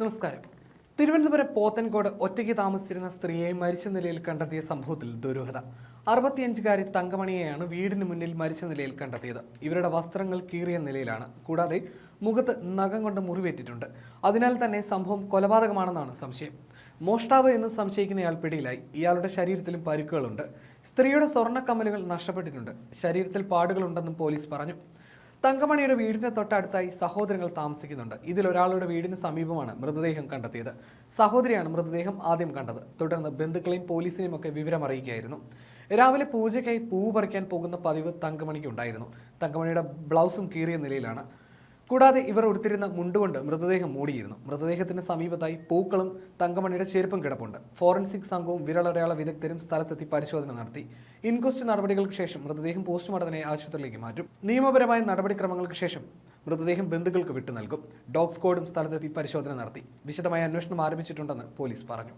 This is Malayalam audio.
നമസ്കാരം. തിരുവനന്തപുരം പോത്തൻകോട് ഒറ്റയ്ക്ക് താമസിച്ചിരുന്ന സ്ത്രീയെ മരിച്ച നിലയിൽ കണ്ടെത്തിയ സംഭവത്തിൽ ദുരൂഹത. അറുപത്തിയഞ്ചുകാരി തങ്കമണിയെയാണ് വീടിന് മുന്നിൽ മരിച്ച നിലയിൽ കണ്ടെത്തിയത്. ഇവരുടെ വസ്ത്രങ്ങൾ കീറിയ നിലയിലാണ്. കൂടാതെ മുഖത്ത് നഖം കൊണ്ട് മുറിവേറ്റിട്ടുണ്ട്. അതിനാൽ തന്നെ സംഭവം കൊലപാതകമാണെന്നാണ് സംശയം. മോഷ്ടാവ് എന്ന് സംശയിക്കുന്നയാൾ പിടിയിലായി. ഇയാളുടെ ശരീരത്തിലും പരുക്കുകളുണ്ട്. സ്ത്രീയുടെ സ്വർണക്കമ്മലുകൾ നഷ്ടപ്പെട്ടിട്ടുണ്ട്. ശരീരത്തിൽ പാടുകളുണ്ടെന്നും പോലീസ് പറഞ്ഞു. തങ്കമണിയുടെ വീടിന്റെ തൊട്ടടുത്തായി സഹോദരങ്ങൾ താമസിക്കുന്നുണ്ട്. ഇതിൽ ഒരാളുടെ വീടിന് സമീപമാണ് മൃതദേഹം കണ്ടെത്തിയത്. സഹോദരിയാണ് മൃതദേഹം ആദ്യം കണ്ടത്. തുടർന്ന് ബന്ധുക്കളെയും പോലീസിനെയും ഒക്കെ വിവരം അറിയിക്കുകയായിരുന്നു. രാവിലെ പൂജയ്ക്കായി പൂ പറിക്കാൻ പോകുന്ന പതിവ് തങ്കമണിക്കുണ്ടായിരുന്നു തങ്കമണിയുടെ ബ്ലൗസും കീറിയ നിലയിലാണ്. കൂടാതെ ഇവർ ഉടുത്തിരുന്ന മുണ്ടുകൊണ്ട് മൃതദേഹം മൂടിയിരുന്നു. മൃതദേഹത്തിന് സമീപത്തായി പൂക്കളും തങ്കമണിയുടെ ചെരുപ്പും കിടപ്പുണ്ട്. ഫോറൻസിക് സംഘവും വിരലടയാള വിദഗ്ധരും സ്ഥലത്തെത്തി പരിശോധന നടത്തി. ഇൻക്വസ്റ്റ് നടപടികൾക്ക് ശേഷം മൃതദേഹം പോസ്റ്റ്മോർട്ടത്തിനായി ആശുപത്രിയിലേക്ക് മാറ്റും. നിയമപരമായ നടപടിക്രമങ്ങൾക്ക് ശേഷം മൃതദേഹം ബന്ധുക്കൾക്ക് വിട്ടു നൽകും. ഡോഗ് സ്ക്വാഡും സ്ഥലത്തെത്തി പരിശോധന നടത്തി. വിശദമായ അന്വേഷണം ആരംഭിച്ചിട്ടുണ്ടെന്ന് പോലീസ് പറഞ്ഞു.